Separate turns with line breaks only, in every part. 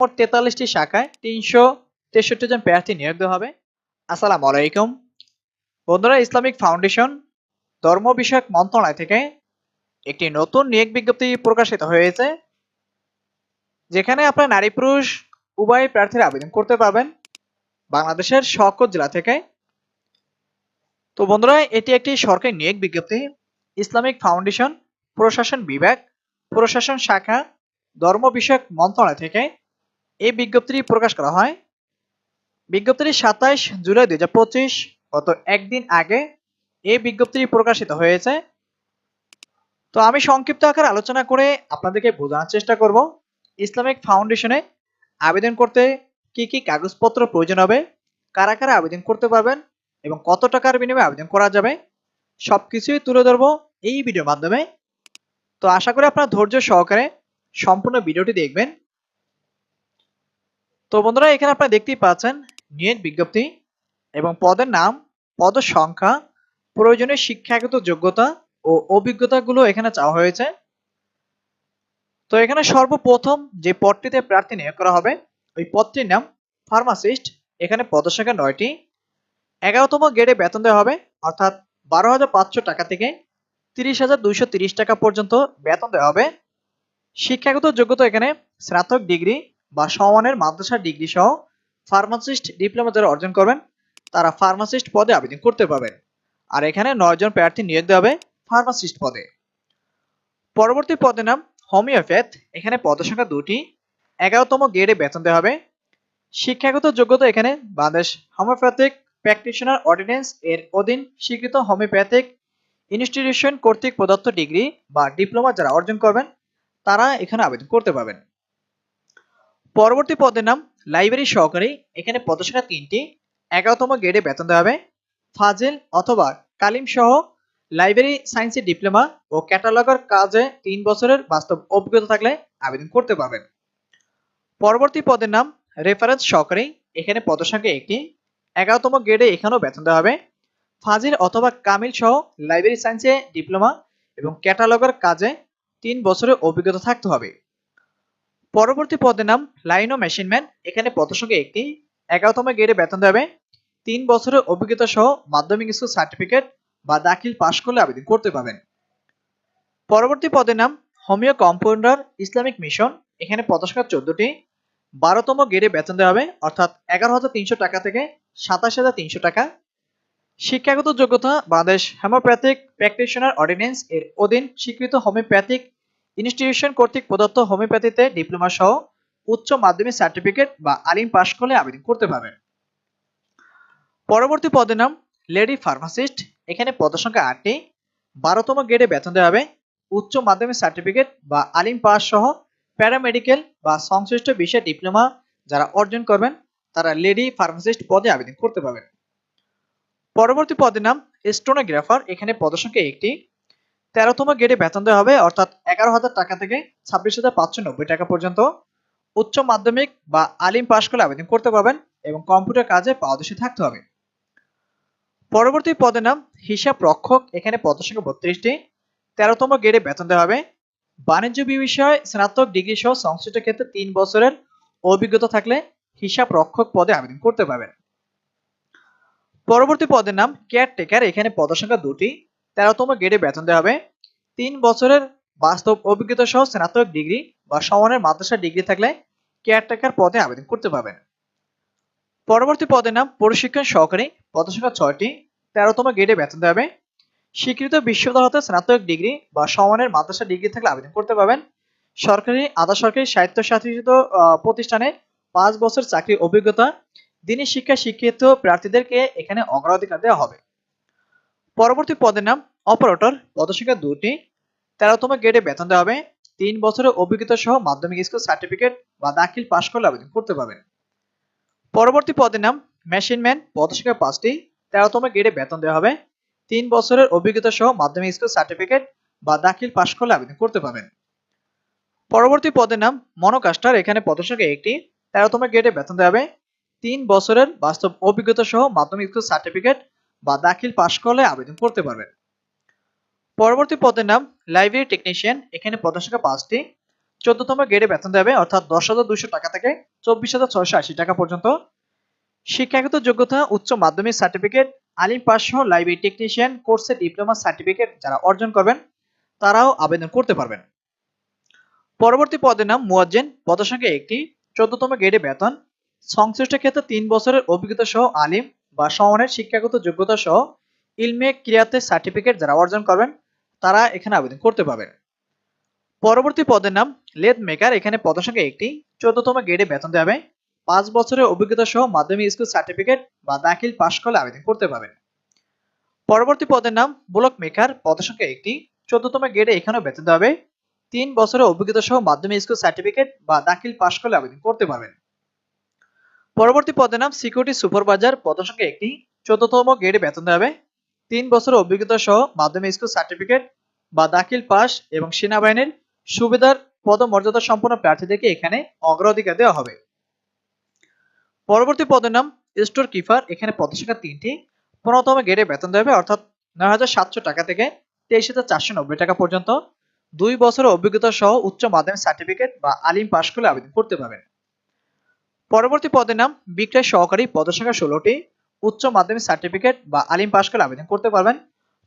মোট তেতাল্লিশটি শাখায় তিনশো তেষট্টি জন প্রার্থী নিয়োগ দেওয়া হবে। আসসালামু আলাইকুম। বন্ধুরা, ইসলামিক ফাউন্ডেশন ধর্ম বিষয়ক মন্ত্রণালয় থেকে একটি নতুন নিয়োগ বিজ্ঞপ্তি প্রকাশিত হয়েছে, যেখানে আপনার নারী পুরুষ উভয় প্রার্থীরা আবেদন করতে পারবেন বাংলাদেশের সকল জেলা থেকে। তো বন্ধুরা, এটি একটি সরকারি নিয়োগ বিজ্ঞপ্তি। ইসলামিক ফাউন্ডেশন প্রশাসন বিভাগ, প্রশাসন শাখা, ধর্ম বিষয়ক মন্ত্রণালয় থেকে এই বিজ্ঞপ্তিটি প্রকাশ করা হয়। বিজ্ঞপ্তিটি সাতাইশ জুলাই দুই হাজার পঁচিশ, গত একদিন আগে এই বিজ্ঞপ্তিটি প্রকাশিত হয়েছে। তো আমি সংক্ষিপ্ত আকার আলোচনা করে আপনাদেরকে বোঝানোর চেষ্টা করব। ইসলামিক ফাউন্ডেশনে আবেদন করতে কি কি কাগজপত্র প্রয়োজন হবে, কারা কারা আবেদন করতে পারবেন এবং কত টাকার বিনিময়ে আবেদন করা যাবে, সবকিছুই তুলে ধরবো এই ভিডিওর মাধ্যমে। তো আশা করি আপনারা ধৈর্য সহকারে সম্পূর্ণ ভিডিওটি দেখবেন। তো বন্ধুরা, এখানে আপনারা দেখতেই পাচ্ছেন নিয়োগ বিজ্ঞপ্তি এবং পদের নাম, পদ সংখ্যা, প্রয়োজনীয় শিক্ষাগত যোগ্যতা ও অভিজ্ঞতাগুলো এখানে চাওয়া হয়েছে। তো এখানে সর্বপ্রথম যে পদটিতে প্রার্থী নিয়োগ করা হবে, ওই পদটির নাম ফার্মাসিস্ট। এখানে পদসংখ্যা নয়টি। এগারোতম গ্রেডে বেতন দেওয়া হবে, অর্থাৎ বারো হাজার পাঁচশো টাকা থেকে তিরিশ হাজার দুইশো তিরিশ টাকা পর্যন্ত বেতন দেওয়া হবে। শিক্ষাগত যোগ্যতা এখানে স্নাতক ডিগ্রি বা সমানের মাদ্রাসা ডিগ্রি সহ ফার্মাসিস্ট ডিপ্লোমা যারা অর্জন করবেন, তারা ফার্মাসিস্ট পদে আবেদন করতে পারবেন। আর এখানে নয় জন প্রার্থী নিয়োগ দেওয়া হবে ফার্মাসিস্ট পদে। পরবর্তী পদের নাম হোমিওপ্যাথ এখানে পদসংখ্যা দুটি। এগারোতম গ্রেডে বেতন দেওয়া হবে। শিক্ষাগত যোগ্যতা এখানে বাংলাদেশ হোমিওপ্যাথিক প্র্যাকটিশনার অর্ডিন্যান্স এর অধীন স্বীকৃত হোমিওপ্যাথিক ইনস্টিটিউশন কর্তৃক প্রদত্ত ডিগ্রি বা ডিপ্লোমা যারা অর্জন করবেন, তারা এখানে আবেদন করতে পারবেন। পরবর্তী পদের নাম লাইব্রেরি সহকারী এখানে পদসংখ্যা তিনটি। এগারোতম গ্রেডে বেতন দেওয়া হবে। ফাজিল অথবা কালিম সহ লাইব্রেরি সায়েন্সের ডিপ্লোমা ও ক্যাটালগার কাজে তিন বছরের বাস্তব অভিজ্ঞতা থাকলে আবেদন করতে পারবেন। পরবর্তী পদের নাম রেফারেন্স সহকারী এখানে পদসংখ্যা একটি। এগারোতম গ্রেডে এখানেও বেতন দেওয়া হবে। ফাজিল অথবা কামিল সহ লাইব্রেরি সায়েন্সে ডিপ্লোমা এবং ক্যাটালগার কাজে তিন বছরের অভিজ্ঞতা থাকতে হবে। পরবর্তী পদের নাম লাইন ও মেশিনম্যান এখানে পদসংখ্যা একটি। এগারোতম গ্রেডে বেতন দেবে। তিন বছরের অভিজ্ঞতা সহ মাধ্যমিক স্কুল সার্টিফিকেট বা দাখিল পাশ করলে আবেদন করতে পারবেন। পরবর্তী পদের নাম হোমিও কম্পাউন্ডার ইসলামিক মিশন এখানে পদসংখ্যা চোদ্দটি। বারোতম গ্রেডে বেতন দেওয়া হবে, অর্থাৎ এগারো হাজার তিনশো টাকা থেকে সাতাশ হাজার তিনশো টাকা। শিক্ষাগত যোগ্যতা, বাংলাদেশ হোমিওপ্যাথিক প্র্যাকটিশনার অর্ডিন্যান্স এর অধীন স্বীকৃত হোমিওপ্যাথিক ইনস্টিটিউশন কর্তৃক প্রদত্ত হোমিওপ্যাথিতে ডিপ্লোমা সহ উচ্চ মাধ্যমিক সার্টিফিকেট বা আলিম পাশ করলে আবেদন করতে পারবেন। পরবর্তী পদের নাম লেডি ফার্মাসিস্ট। এখানে পদসংখ্যা আটটি। বারোতম গ্রেডে বেতন দেওয়া হবে। উচ্চ মাধ্যমিক সার্টিফিকেট বা আলিম পাস সহ প্যারামেডিকেল বা সংশ্লিষ্ট বিষয়ে ডিপ্লোমা যারা অর্জন করবেন, তারা লেডি ফার্মাসিস্ট পদে আবেদন করতে পারবেন। পরবর্তী পদের নাম স্টোনোগ্রাফার। এখানে পদসংখ্যা একটি। তেরোতম গ্রেডে বেতন দেওয়া হবে, অর্থাৎ এগারো হাজার টাকা থেকে ছাব্বিশ হাজার পাঁচশো নব্বই টাকা পর্যন্ত। উচ্চ মাধ্যমিক বা আলিম পাশ করে আবেদন করতে পারবেন এবং কম্পিউটার কাজে পারদর্শী থাকতে হবে। পরবর্তী পদের নাম হিসাব রক্ষক, এখানে পদসংখ্যা বত্রিশটি। তেরোতম গ্রেডে বেতন দেওয়া হবে। বাণিজ্য বিষয়ে, স্নাতক ডিগ্রি সহ সংশ্লিষ্ট ক্ষেত্রে তিন বছরের অভিজ্ঞতা থাকলে হিসাব রক্ষক পদে আবেদন করতে পারবেন। পরবর্তী পদের নাম কেয়ারটেকার এখানে পদসংখ্যা দুটি। তেরোতম গ্রেডে বেতন দেওয়া হবে। তিন বছরের বাস্তব অভিজ্ঞতা সহ স্নাতক ডিগ্রি বা সমানের মাদ্রাসা ডিগ্রি থাকলে কেয়ারটেকার পদে আবেদন করতে পারবেন। পরবর্তী পদের নাম প্রশিক্ষণ সহকারী। পদসংখ্যা ছয়টি। তেরোতম গ্রেডে বেতন দেওয়া হবে। স্বীকৃত বিশ্ববিদ্যালয় হতে স্নাতক ডিগ্রি বা সমানের মাদ্রাসা ডিগ্রি থাকলে আবেদন করতে পারবেন। সরকারি, আধা সরকারি সাহিত্য স্বায়ত্তশাসিত প্রতিষ্ঠানে পাঁচ বছর চাকরি অভিজ্ঞতা। দিনী শিক্ষা শিক্ষিত প্রার্থীদেরকে এখানে অগ্রাধিকার দেওয়া হবে। পরবর্তী পদের নাম অপারেটর। পদসংখ্যা দুটি। তেরোতম গ্রেডে বেতন দেওয়া হবে। তিন বছরের অভিজ্ঞতা সহ মাধ্যমিক স্কুল সার্টিফিকেট বা দাখিল পাশ করলে আবেদন করতে পারবেন পরবর্তী পদের নাম মেশিনম্যান পদসংখ্যা পাঁচটি। তেরোতম গ্রেডে বেতন দেওয়া হবে। তিন বছরের অভিজ্ঞতা সহ মাধ্যমিক স্কুল সার্টিফিকেট বা দাখিল পাশ করলে আবেদন করতে পারবেন পরবর্তী পদের নাম মনোকাস্টার এখানে পদসংখ্যা একটি। তেরোতম গ্রেডে বেতন দেওয়া হবে। তিন বছরের বাস্তব অভিজ্ঞতা সহ মাধ্যমিক স্কুল সার্টিফিকেট বা দাখিল পাশ করলে আবেদন করতে পারবেন। পরবর্তী পদের নাম লাইব্রেরি টেকনিশিয়ান এখানে পদসংখ্যা পাঁচটি। চোদ্দতম গ্রেডে বেতন দেবে, অর্থাৎ দশ হাজার দুশো টাকা থেকে চব্বিশ হাজার ছয়শো আশি টাকা পর্যন্ত। শিক্ষাগত যোগ্যতা, উচ্চ মাধ্যমিক সার্টিফিকেট আলিম পাস সহ লাইব্রেরি টেকনিশিয়ান কোর্সে ডিপ্লোমা সার্টিফিকেট যারা অর্জন করবেন, তারাও আবেদন করতে পারবেন। পরবর্তী পদের নাম, মুয়াজ্জেন পদসংখ্যা একটি। চোদ্দতম গ্রেডে বেতন। সংশ্লিষ্ট ক্ষেত্রে তিন বছরের অভিজ্ঞতা সহ আলিম বা সমানের শিক্ষাগত যোগ্যতা সহ ইলমে ক্রিয়াতে সার্টিফিকেট যারা অর্জন করবেন, তারা এখানে আবেদন করতে পারবেন। পরবর্তী পদের নাম লেদ মেকার। এখানে পদসংখ্যা একটি চোদ্দতম গ্রেডে বেতন দেবে পাঁচ বছরের অভিজ্ঞতা সহ মাধ্যমিক স্কুল সার্টিফিকেট বা দাখিল পাশ করলে আবেদন করতে পারবেন। পরবর্তী পদের নাম ব্লক মেকার। পদসংখ্যা একটি চোদ্দতম গ্রেডে এখানেও বেতন দেওয়া হবে। তিন বছরের অভিজ্ঞতা সহ মাধ্যমিক স্কুল সার্টিফিকেট বা দাখিল পাশ করলে আবেদন করতে পারবেন। পরবর্তী পদের নাম সিকিউরিটি সুপারভাইজার পদসংখ্যা একটি চোদ্দতম গ্রেডে বেতন হবে। তিন বছরের অভিজ্ঞতা সহ মাধ্যমিক স্কুল সার্টিফিকেট বা দাখিল পাস এবং সেনাবাহিনীর সুবিধার পদমর্যাদা সম্পন্ন প্রার্থীদেরকে এখানে অগ্রাধিকার দেওয়া হবে। পরবর্তী পদের নাম স্টোর কিপার এখানে পদসংখ্যা তিনটি। পনেরোতম গ্রেডে বেতন দেবে অর্থাৎ নয় হাজার সাতশো টাকা থেকে তেইশ হাজার চারশো নব্বই টাকা পর্যন্ত। দুই বছরের অভিজ্ঞতা সহ উচ্চ মাধ্যমিক সার্টিফিকেট বা আলিম পাশ করলে আবেদন করতে পারবেন। পরবর্তী পদের নাম বিক্রয় সহকারী পদসংখ্যা ষোলোটি, উচ্চ মাধ্যমিক সার্টিফিকেট বা আলিম পাশ করলে আবেদন করতে পারবেন।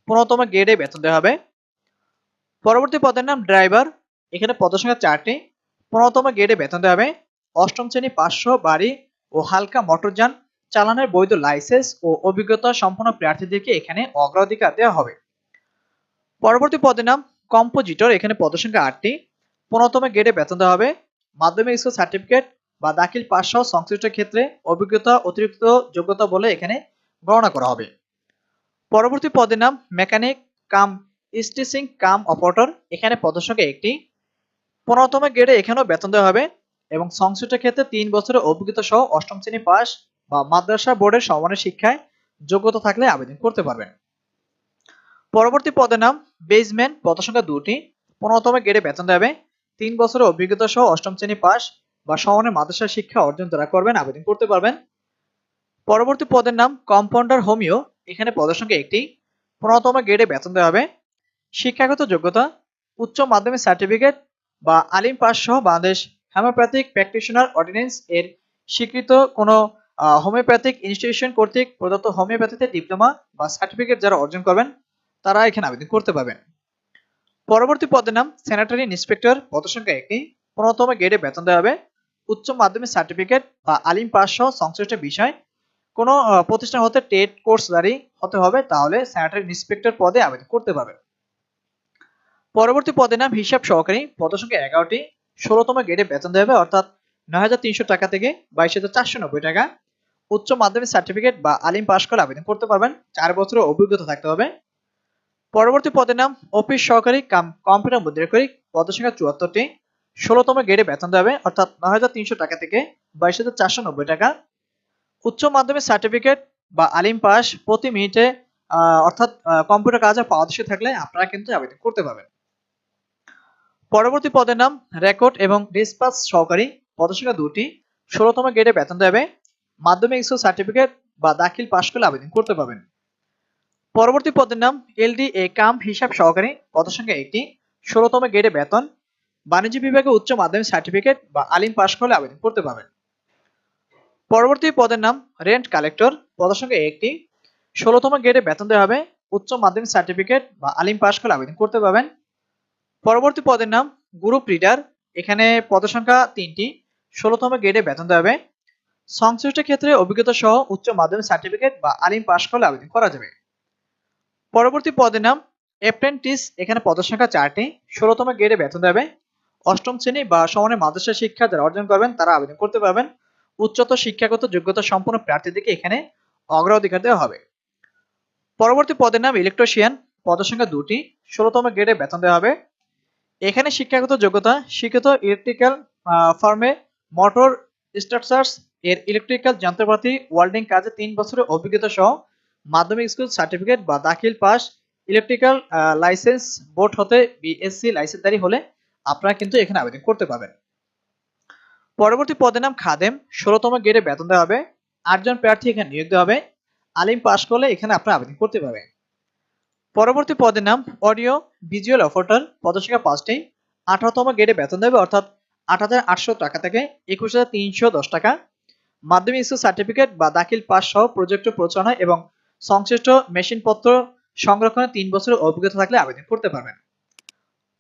পনেরোতম গ্রেডে বেতন দেওয়া হবে। পরবর্তী পদের নাম ড্রাইভার এখানে পদসংখ্যা চারটি। পনেরোতম গ্রেডে বেতন দেওয়া হবে। অষ্টম শ্রেণি পাঁচশো বাড়ি ও হালকা মোটরযান চালানোর বৈধ লাইসেন্স ও অভিজ্ঞতা সম্পন্ন প্রার্থীদেরকে এখানে অগ্রাধিকার দেওয়া হবে। পরবর্তী পদের নাম কম্পোজিটর এখানে পদসংখ্যা আটটি। পনেরোতম গ্রেডে বেতন দেওয়া হবে। মাধ্যমিক স্কুল সার্টিফিকেট বা দাখিল পাস সহ সংশ্লিষ্ট ক্ষেত্রে অভিজ্ঞতা, অতিরিক্ত যোগ্যতা বলে এখানে গণনা করা হবে। পরবর্তী পদের নাম mechanic cum stitching cum operator. এখানে পদসংখ্যা একটি। পনেরোতম গ্রেডে এখানেও বেতন দেওয়া হবে এবং সংশ্লিষ্ট ক্ষেত্রে তিন বছরের অভিজ্ঞতা সহ অষ্টম শ্রেণি পাস বা মাদ্রাসা বোর্ডের সমানের শিক্ষায় যোগ্যতা থাকলে আবেদন করতে পারবেন। পরবর্তী পদের নাম বেসম্যান পদসংখ্যা দুটি। পনেরোতম গ্রেডে বেতন দেবে তিন বছরের অভিজ্ঞতা সহ অষ্টম শ্রেণি পাস বা সমানের মাদ্রাসা শিক্ষা অর্জন যারা করবেন, আবেদন করতে পারবেন। পরবর্তী পদের নাম কম্পাউন্ডার হোমিও। এখানে পদের সংখ্যা একটি পনেরোতম গ্রেডে বেতন দেওয়া হবে। শিক্ষাগত যোগ্যতা, উচ্চ মাধ্যমিক সার্টিফিকেট বা আলিম পাস সহ বাংলাদেশ হোমিওপ্যাথিক প্র্যাকটিশনার অর্ডিন্যান্স এর স্বীকৃত কোনো হোমিওপ্যাথিক ইনস্টিটিউশন কর্তৃক প্রদত্ত হোমিওপ্যাথিতে ডিপ্লোমা বা সার্টিফিকেট যারা অর্জন করবেন, তারা এখানে আবেদন করতে পারবেন। পরবর্তী পদের নাম স্যানিটারি ইন্সপেক্টর পদসংখ্যা একটি পনেরোতম গ্রেডে বেতন দেওয়া হবে। উচ্চ মাধ্যমিক সার্টিফিকেট বা আলিম পাস সহ সংশ্লিষ্ট বিষয় কোনো প্রতিষ্ঠান হতে টেট কোর্স কোর্সধারী হতে হবে, তাহলে স্যানিটারি ইন্সপেক্টর পদে আবেদন করতে পারবেন। পরবর্তী পদের নাম হিসাব সহকারী পদসংখ্যা এগারোটি, ষোলোতম গ্রেডে বেতন দেবে অর্থাৎ নয় হাজার তিনশো টাকা থেকে বাইশ হাজার টাকা। উচ্চ মাধ্যমিক সার্টিফিকেট বা আলিম পাস করে আবেদন করতে পারবেন, চার বছরের অভিজ্ঞতা থাকতে হবে। পরবর্তী পদের নাম অফিস সহকারী, কাম কম্পিউটার মুদ্রাকরী পদসংখ্যা চুয়াত্তরটি। ষোলোতম গ্রেডে বেতন দেবে, অর্থাৎ নয় হাজার তিনশো টাকা থেকে বাইশ হাজার চারশো নব্বই টাকা। উচ্চ মাধ্যমিক সার্টিফিকেট বা আলিম পাস প্রতি মিনিটে অর্থাৎ কম্পিউটার কাজে পারদর্শী থাকলে আপনারা কিন্তু আবেদন করতে পারবেন। পরবর্তী পদের নাম রেকর্ড এবং ডিসপাস সহকারী। পদসংখ্যা দুটি। ষোলোতম গ্রেডে বেতন দেবে, মাধ্যমিক স্কুল সার্টিফিকেট বা দাখিল পাশ করলে আবেদন করতে পারবেন। পরবর্তী পদের নাম এলডি এ কাম হিসাব সহকারী। পদসংখ্যা একটি। ষোলোতম গ্রেডে বেতন। বাণিজ্য বিভাগে উচ্চ মাধ্যমিক সার্টিফিকেট বা আলিম পাশ করলে আবেদন করতে পারবেন। পরবর্তী পদের নাম রেন্ট কালেক্টর পদসংখ্যা একটি ষোলোতম গ্রেডে বেতন দেওয়া হবে। উচ্চ মাধ্যমিক সার্টিফিকেট বা আলিম পাশ করলে আবেদন করতে পারবেন। পরবর্তী পদের নাম গ্রুপ রিডার এখানে পদসংখ্যা তিনটি। ষোলোতম গ্রেডে বেতন দেওয়া হবে। সংশ্লিষ্ট ক্ষেত্রে অভিজ্ঞতা সহ উচ্চ মাধ্যমিক সার্টিফিকেট বা আলিম পাশ করলে আবেদন করা যাবে। পরবর্তী পদের নাম অ্যাপ্রেন্টিস এখানে পদসংখ্যা চারটি। ষোলোতম গ্রেডে বেতন দেবে অষ্টম শ্রেণি বা সমানের মাদ্রাসা শিক্ষা যারা অর্জন করবেন, তারা আবেদন করতে পারবেন। উচ্চতর শিক্ষাগত যোগ্যতা সম্পন্ন প্রার্থীদেরকে এখানে অগ্রাধিকার দেওয়া হবে। পরবর্তী পদের নাম ইলেকট্রিশিয়ান পদসংখ্যা দুটি, ষোলোতম গ্রেডে বেতন দেওয়া হবে। এখানে শিক্ষাগত যোগ্যতা, শিক্ষিত ইলেকট্রিক্যাল ফার্মে মোটর স্ট্রাকচার্স এর ইলেকট্রিক্যাল যন্ত্রপাতি ওয়েল্ডিং কাজে তিন বছরের অভিজ্ঞতা সহ মাধ্যমিক স্কুল সার্টিফিকেট বা দাখিল পাস ইলেকট্রিক্যাল লাইসেন্স বোর্ড হতে বিএসসি লাইসেন্সদারি হলে আপনারা কিন্তু এখানে আবেদন করতে পারবেন। পরবর্তী পদের নাম খাদেম, ষোলোতম গ্রেডে বেতন দেওয়া হবে, আটজন প্রার্থী এখানে নিয়োগ দেওয়া হবে, আলিম পাশ করলে এখানে আপনারা আবেদন করতে পারবেন। পরবর্তী পদের নাম অডিও, ভিজুয়াল অপারেটর পদসংখ্যা পাঁচটি, আঠারোতম গ্রেডে বেতন দেবে, অর্থাৎ আট হাজার আটশো টাকা থেকে একুশ হাজার তিনশো দশ টাকা। মাধ্যমিক স্কুল সার্টিফিকেট বা দাখিল পাস সহ প্রজেক্ট প্রচারণা এবং সংশ্লিষ্ট মেশিনপত্র সংরক্ষণে তিন বছরের অভিজ্ঞতা থাকলে আবেদন করতে পারবেন।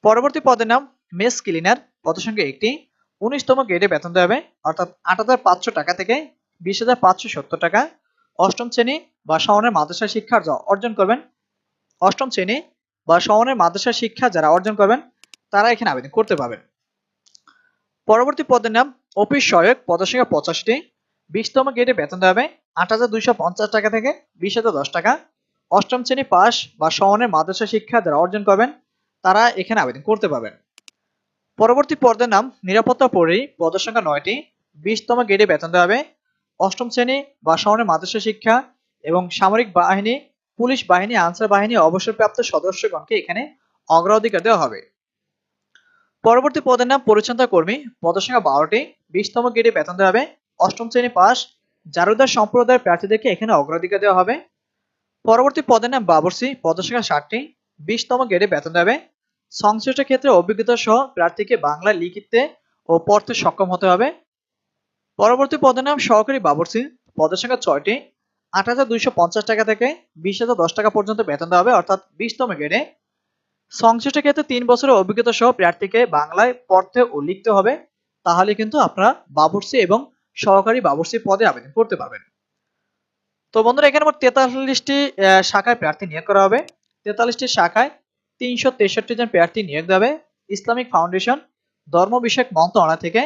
পরবর্তী পদের নাম মেস ক্লিনার পদ সংখ্যা একটি, উনিশতম গ্রেডে বেতন দেওয়া হবে, অর্থাৎ আট হাজার পাঁচশো টাকা থেকে বিশ টাকা। অষ্টম শ্রেণি বা সমানের মাদ্রাসা শিক্ষা অর্জন করবেন, অষ্টম শ্রেণি বা সমানের মাদ্রাসা শিক্ষা যারা অর্জন করবেন, তারা এখানে আবেদন করতে পারবেন। পরবর্তী পদের নাম অফিস সহায়ক পদের সংখ্যা পঁচাশটি, বিশতম গ্রেডে বেতন দেওয়া হবে আট হাজার দুইশো পঞ্চাশ টাকা থেকে বিশ হাজার টাকা। অষ্টম শ্রেণি পাস বা সমানের মাদ্রাসা শিক্ষা যারা অর্জন করবেন, তারা এখানে আবেদন করতে পারবেন। পরবর্তী পদের নাম নিরাপত্তা পরি পদের সংখ্যা নয়টি। বিশতম গ্রেডে বেতন দেওয়া হবে। অষ্টম শ্রেণি বা সমানের মাদ্রাসা শিক্ষা এবং সামরিক বাহিনী, পুলিশ বাহিনী, আনসার বাহিনী, অবসরপ্রাপ্ত সদস্যগণকে এখানে অগ্রাধিকার দেওয়া হবে। পরবর্তী পদের নাম পরিচ্ছন্নতা কর্মী। পদের সংখ্যা বারোটি। বিশতম গ্রেডে বেতন দেওয়া হবে। অষ্টম শ্রেণি পাস। জারুদার সম্প্রদায়ের প্রার্থীদেরকে এখানে অগ্রাধিকার দেওয়া হবে। পরবর্তী পদের নাম বাবরসি। পদের সংখ্যা ষাটটি। বিশতম গ্রেডে বেতন দেবে সংশ্লিষ্ট ক্ষেত্রে অভিজ্ঞতা সহ প্রার্থীকে বাংলা লিখিতে ও পড়তে সক্ষম হতে হবে। পরবর্তী পদের নাম সহকারী বাবরসি পদের সংখ্যা ছয়টি। আট হাজার দুইশো পঞ্চাশ টাকা থেকে বিশ হাজার দশ টাকা পর্যন্ত বেতন দেওয়া হবে, অর্থাৎ বিশতম গ্রেডে সংশ্লিষ্ট ক্ষেত্রে তিন বছরের অভিজ্ঞতা সহ প্রার্থীকে বাংলায় পড়তে ও লিখতে হবে। তাহলে কিন্তু আপনারা বাবরসি এবং সহকারী বাবরসি পদে আবেদন করতে পারবেন। তো বন্ধুরা, এখানে মোট তেতাল্লিশটি শাখায় প্রার্থী নিয়োগ করা হবে। তেতাল্লিশটি শাখায় তিনশো তেষট্টি জন প্রার্থী নিয়োগ দেবে ইসলামিক ফাউন্ডেশন ধর্ম বিষয়ক মন্ত্রণালয় থেকে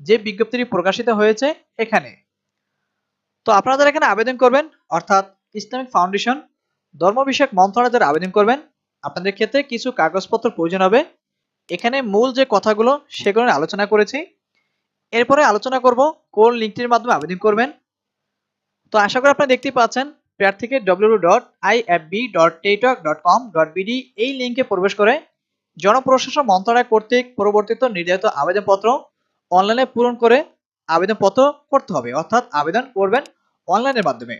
যে বিজ্ঞপ্তিটি প্রকাশিত হয়েছে এখানে। তো আপনারা এখানে আবেদন করবেন, অর্থাৎ ইসলামিক ফাউন্ডেশন ধর্ম বিষয়ক মন্ত্রণালয় যারা আবেদন করবেন। আপনাদের ক্ষেত্রে কিছু কাগজপত্র প্রয়োজন হবে। এখানে মূল যে কথাগুলো সেগুলো আলোচনা করেছি। এরপরে আলোচনা করব কোন লিঙ্কটির মাধ্যমে আবেদন করবেন। তো আশা করি আপনারা দেখতে পাচ্ছেন প্রার্থীকে বিডি এই লিঙ্কে প্রবেশ করে জনপ্রশাসন মন্ত্রণালয় কর্তৃক পরিবর্তিত নির্ধারিত আবেদনপত্র অনলাইনে পূরণ করে আবেদনপত্র করতে হবে, অর্থাৎ আবেদন করবেন অনলাইনের মাধ্যমে।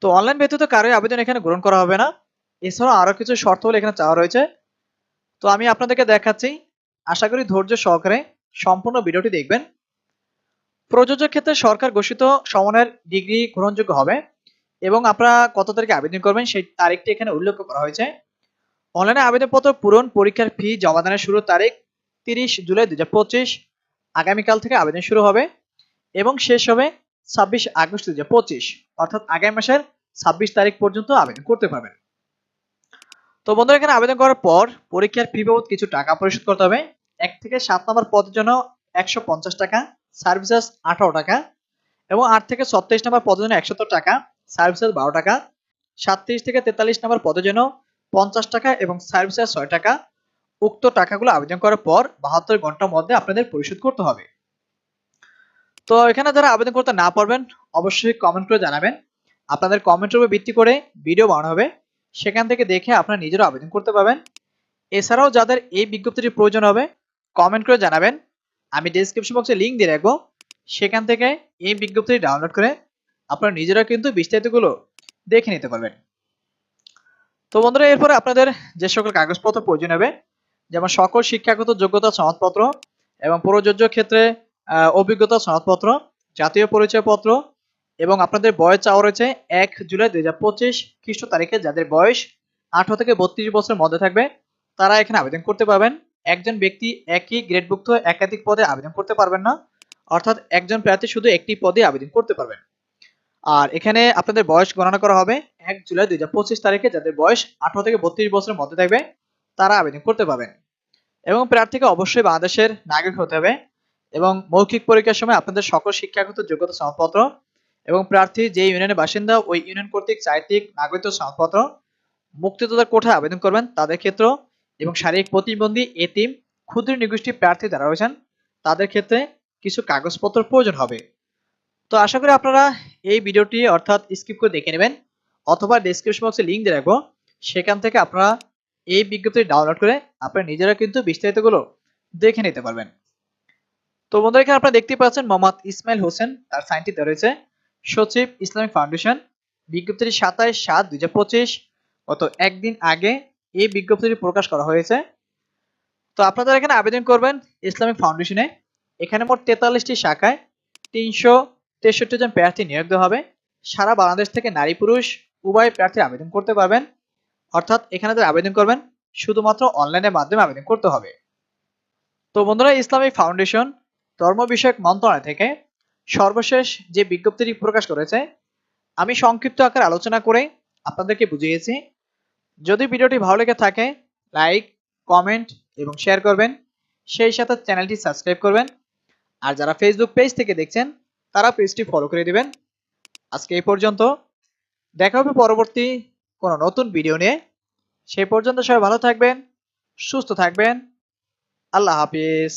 তো অনলাইন ব্যতীত কারোই আবেদন এখানে গ্রহণ করা হবে না। এছাড়াও আরও কিছু শর্ত এখানে চাওয়া রয়েছে। তো আমি আপনাদেরকে দেখাচ্ছি, আশা করি ধৈর্য সহকারে সম্পূর্ণ ভিডিওটি দেখবেন। প্রযোজ্য ক্ষেত্রে সরকার ঘোষিত সমানের ডিগ্রি গ্রহণযোগ্য হবে। এবং আপনারা কত তারিখে আবেদন করবেন সেই তারিখটি এখানে উল্লেখ করা হয়েছে। অনলাইনে আবেদনপত্র পূরণ পরীক্ষার ফি জমাদানের শুরুর তারিখ তিরিশ জুলাই দুই হাজার পঁচিশ। আগামীকাল থেকে আবেদন শুরু হবে এবং শেষ হবে ছাব্বিশ আগস্ট দু হাজার পঁচিশ। অর্থাৎ আগামী মাসের ছাব্বিশ তারিখ পর্যন্ত আবেদন করতে পারবেন। তো বন্ধুরা, এখানে আবেদন করার পর পরীক্ষার ফি বাবদ কিছু টাকা পরিশোধ করতে হবে। এক থেকে সাত নম্বর পদের জন্য একশো পঞ্চাশ টাকা, সার্ভিসেস আঠারো টাকা এবং আট থেকে ছত্রিশ নম্বর পদের জন্য একশত টাকা। সার্ভিসেস বারো টাকা, সাতত্রিশ থেকে তেতাল্লিশ নম্বর পদের জন্য পঞ্চাশ টাকা এবং সার্ভিসেস ছয় টাকা উক্ত টাকাগুলো আবেদন করার পর বাহাত্তর ঘণ্টার মধ্যে আপনাদের পরিশোধ করতে হবে। তো এখানে যারা আবেদন করতে না পারবেন, অবশ্যই কমেন্ট করে জানাবেন। আপনাদের কমেন্টের উপর ভিত্তি করে ভিডিও বানানো হবে। সেখান থেকে দেখে আপনারা নিজেরও আবেদন করতে পারবেন। এছাড়াও যাদের এই বিজ্ঞপ্তিটি প্রয়োজন হবে কমেন্ট করে জানাবেন। আমি ডিসক্রিপশন বক্সে লিঙ্ক দিয়ে রাখব। সেখান থেকে এই বিজ্ঞপ্তিটি ডাউনলোড করে আপনারা নিজেরা কিন্তু বিস্তারিতগুলো দেখে নিতে পারবেন। তো বন্ধুরা, এরপরে আপনাদের যে সকল কাগজপত্র প্রয়োজন হবে, যেমন সকল শিক্ষাগত যোগ্যতা সনদপত্র এবং প্রযোজ্য ক্ষেত্রে অভিজ্ঞতা সনদপত্র, জাতীয় পরিচয়পত্র এবং আপনাদের বয়স চাওয়া রয়েছে এক জুলাই দুই হাজার পঁচিশ খ্রিস্ট তারিখে। যাদের বয়স আঠারো থেকে বত্রিশ বছরের মধ্যে থাকবে, তারা এখানে আবেদন করতে পারবেন। একজন ব্যক্তি একই গ্রেডভুক্ত একাধিক পদে আবেদন করতে পারবেন না, অর্থাৎ একজন প্রার্থী শুধু একটি পদে আবেদন করতে পারবেন। আর এখানে আপনাদের বয়স গণনা করা হবে এক জুলাই দুই হাজার পঁচিশ তারিখে, যাদের বয়স আঠারো থেকে বত্রিশ বছরের মধ্যে থাকবে, তারা আবেদন করতে পারবেন। এবং প্রার্থীকে অবশ্যই বাংলাদেশের নাগরিক হতে হবে এবং মৌখিক পরীক্ষার সময় আপনাদের সকল শিক্ষাগত যোগ্যতা সনদপত্র এবং প্রার্থী যে ইউনিয়নের বাসিন্দা, ওই ইউনিয়ন কর্তৃক চারিত্রিক নাগরিক সনদপত্র, মুক্তিযোদ্ধার কোঠায় আবেদন করবেন তাদের ক্ষেত্র এবং শারীরিক প্রতিবন্ধী, এতিম, ক্ষুদ্র নিগোষ্ঠী প্রার্থী যারা রয়েছেন, তাদের ক্ষেত্রে কিছু কাগজপত্র প্রয়োজন হবে। তো আশা করি আপনারা এই ভিডিওটি অর্থাৎ স্কিপ করে দেখে নেবেন, অথবা ডিসক্রিপশন বক্সে লিঙ্ক দিয়ে রাখব। সেখান থেকে আপনারা এই বিজ্ঞপ্তি ডাউনলোড করে আপনারা নিজেরা কিন্তু বিস্তারিতগুলো দেখে নিতে পারবেন। তো বন্ধুরা, এখানে আপনারা দেখতে পাচ্ছেন মোহাম্মদ ইসমাইল হোসেন, তার সাইনটি দেওয়া রয়েছে। সচিব ইসলামিক ফাউন্ডেশন, বিজ্ঞপ্তিটি সাতাইশ সাত দুই গত একদিন আগে এই বিজ্ঞপ্তিটি প্রকাশ করা হয়েছে। তো আপনারা এখানে আবেদন করবেন ইসলামিক ফাউন্ডেশনে। এখানে মোট তেতাল্লিশটি শাখায় তিনশো তেষট্টি জন প্রার্থী নিয়োগ দেওয়া হবে। সারা বাংলাদেশ থেকে নারী পুরুষ উভয় প্রার্থী আবেদন করতে পারবেন। অর্থাৎ এখানে যারা আবেদন করবেন, শুধুমাত্র অনলাইনের মাধ্যমে আবেদন করতে হবে। তো বন্ধুরা, ইসলামিক ফাউন্ডেশন ধর্ম বিষয়ক মন্ত্রণালয় থেকে সর্বশেষ যে বিজ্ঞপ্তিটি প্রকাশ করেছে, আমি সংক্ষিপ্ত আকারে আলোচনা করে আপনাদেরকে বুঝিয়েছি। যদি ভিডিওটি ভালো লেগে থাকে, লাইক, কমেন্ট এবং শেয়ার করবেন। সেই সাথে চ্যানেলটি সাবস্ক্রাইব করবেন। আর যারা ফেসবুক পেজ থেকে দেখছেন তারা পেজটি ফলো করে দিবেন। আজকে এই পর্যন্ত। দেখা হবে পরবর্তী কোনো নতুন ভিডিও নিয়ে। সেই পর্যন্ত সবাই ভালো থাকবেন, সুস্থ থাকবেন। আল্লাহ হাফিজ।